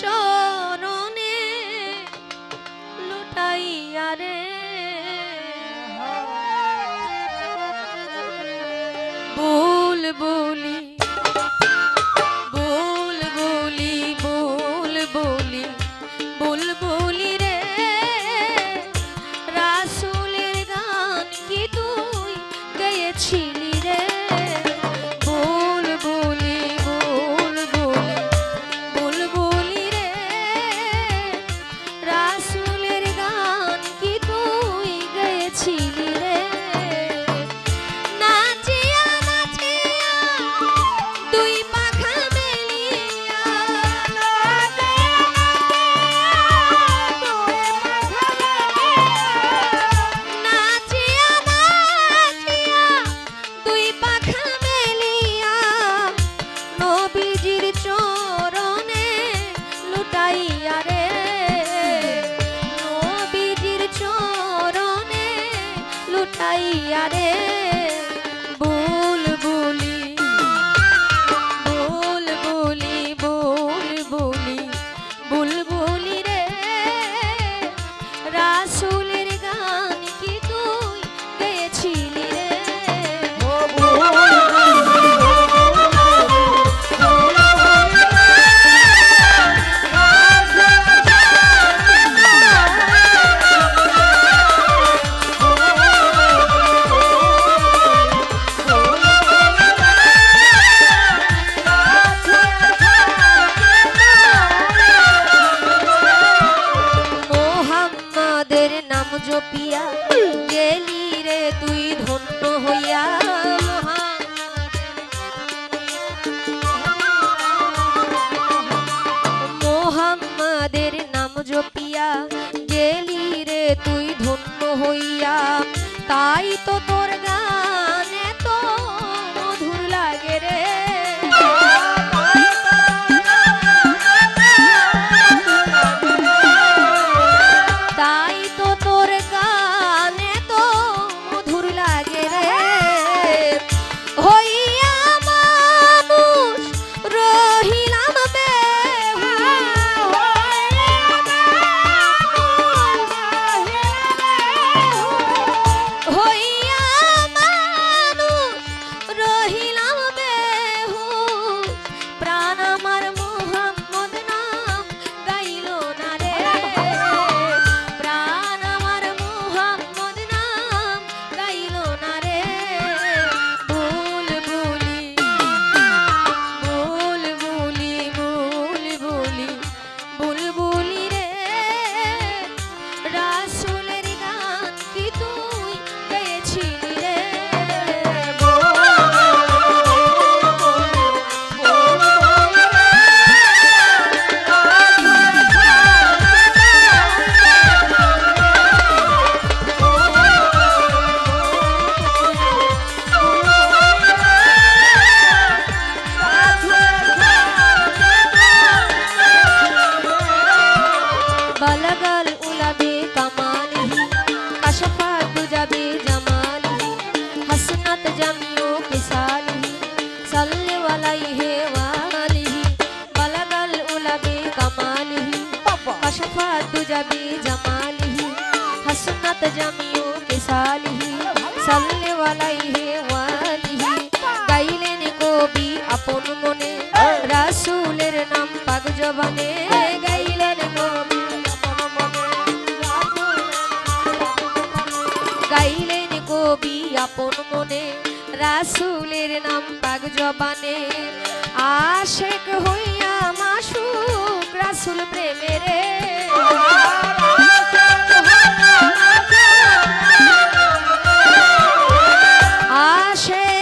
চরণে লুটাইয়া রে। বুল বলি বুল বলি বুল রে। রাসুলের গান কি তুই গেয়েছিস? তাই তো তোর रबी जमाली हसनत जमियों के साली सल्ले वाली है वाली गाइलेन को भी अपन मने রাসুলের নাম পাক জবানে গাইলেন কবি গাইলেন কবি আপন মনে রাসুলের নাম পাক জবানে। আশেক হইয়া মাসুক রাসুল প্রেমের আশেক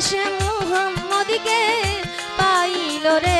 শেষ মোহাম্মদকে পাইল রে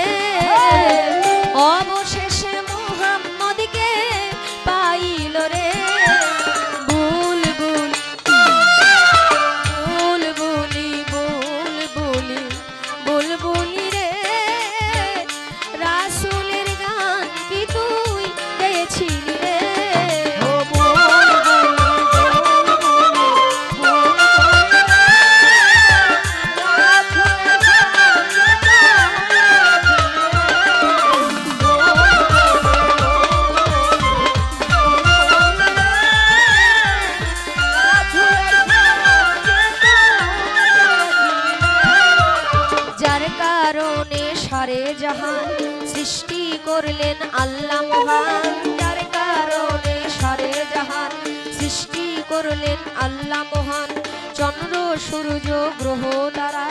জাহান সৃষ্টি করলেন আল্লাহ মহান, যার কারণে সারে জাহান সৃষ্টি করলেন আল্লাহ মহান। চন্দ্র, সূর্য, গ্রহ তারা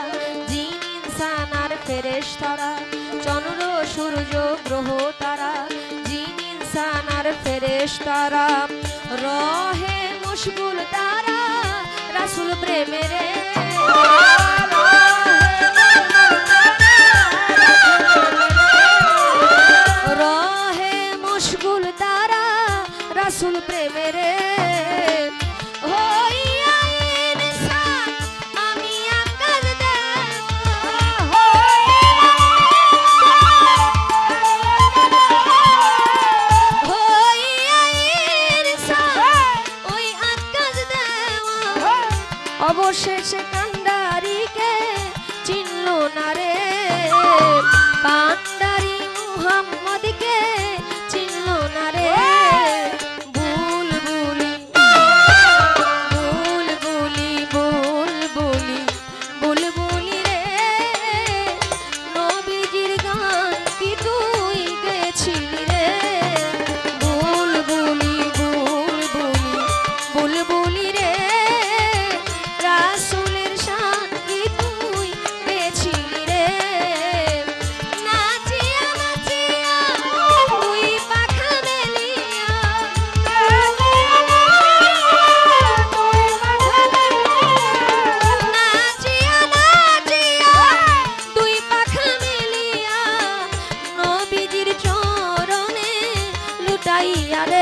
জিন, ইনসান আর ফেরেশ তারা। চন্দ্র, সূর্য, গ্রহ তারা জিন, ইনসান আর ফেরেশ তারা। রহে মুশগুল তারা, রাসুল প্রেমেরে not it দিয়া